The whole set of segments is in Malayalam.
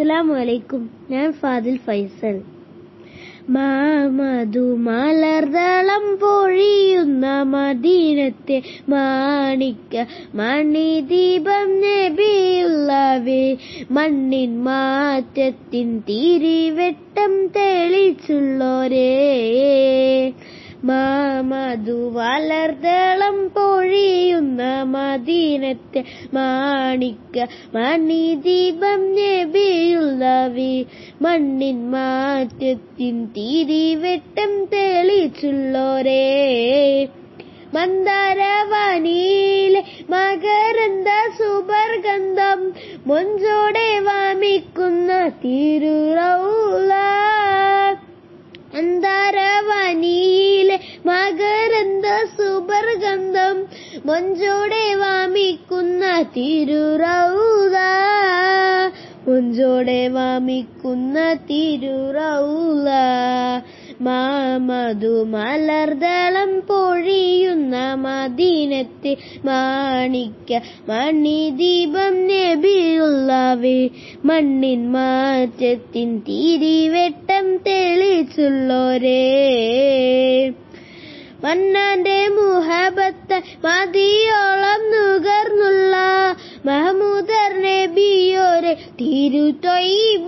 അസ്സലാമു അലൈക്കും ഞാൻ ഫാദിൽ ഫൈസൽ. മാമതു മലർദളം പൊഴിയുന്ന മദീനത്തെ മാണിക്ക മണിദീപം നബിയുള്ളവേ മണ്ണിൻ മാറ്റത്തിൻ തിരിവെട്ടം തെളിച്ചുള്ളോരേ. മാമതു വളർദളം മദീനത്തെ മാണിക്ക മണിദീപം നബിയുള്ളവി മണ്ണിൻ മാറ്റത്തിൻ തിരിവെട്ടം തെളിച്ചുള്ളോരേ. മന്ദാരവാനിയിലെ മകരന്ത സുബർഗന്ധം മൊഞ്ചോടെ വാമിക്കുന്ന തിരുറൗല മൊഞ്ചോടെ വാമിക്കുന്ന തിരുറൗത മൊഞ്ചോടെ വാമിക്കുന്ന തിരുറൗല മാമതു മലർദളം പൊഴിയുന്ന മദീനത്തെ മാണിക്ക മണിദീപം നബിയുള്ളവേ മണ്ണിൻ മാറ്റത്തിൻ തിരിവെട്ടം തെളിച്ചുള്ളോരേ. മന്നാന്റെ മുഹബത്ത് മതിയോളം നുകർന്നുള്ള മഹമൂദർ നബിയോരെ തിരുതൊയ്ബ.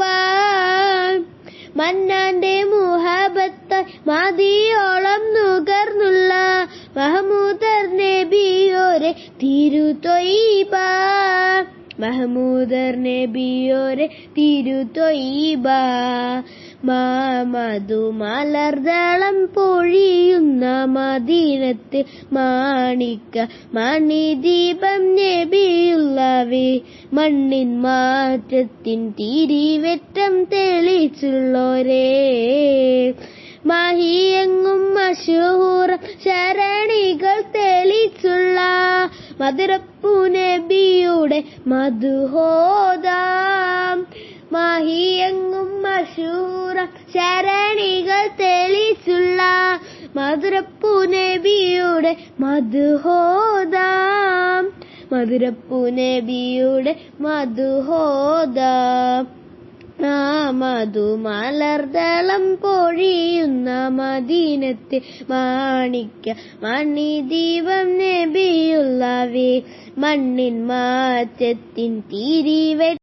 മന്നാന്റെ മുഹബത്ത് മതിയോളം നുകർന്നുള്ള മഹമൂദർ നബിയോരെ തിരുതൊയ്ബ. മഹമൂദർ നബിയോരെ തിരുതൊയ്ബ. മാമധു മലർദളം പൊഴിയുന്ന മദീനത്തിൽ മാണിക്ക മണിദീപം നബിയുള്ളവേ മണ്ണിൻ മാറ്റത്തിൻ തിരിവെറ്റം തെളിച്ചുള്ളോരേ. മഹിയങ്ങും മഷൂറ ശരണികൾ തെളിച്ചുള്ള മധുരപ്പു നബിയുടെ മധുഹോദാം മഷൂറ ശരണികൾ തെളിച്ചുള്ള മധുരപ്പു നബിയുടെ മധുഹോദാം. മധുരപ്പു നബിയുടെ മധുഹോദാം. ആ മധു മലർദളം പൊഴിയുന്ന മദീനത്തെ മാണിക്ക മണിദീപം നബിയുള്ളവേ മണ്ണിൻ മാറ്റത്തിൻ തിരിവെ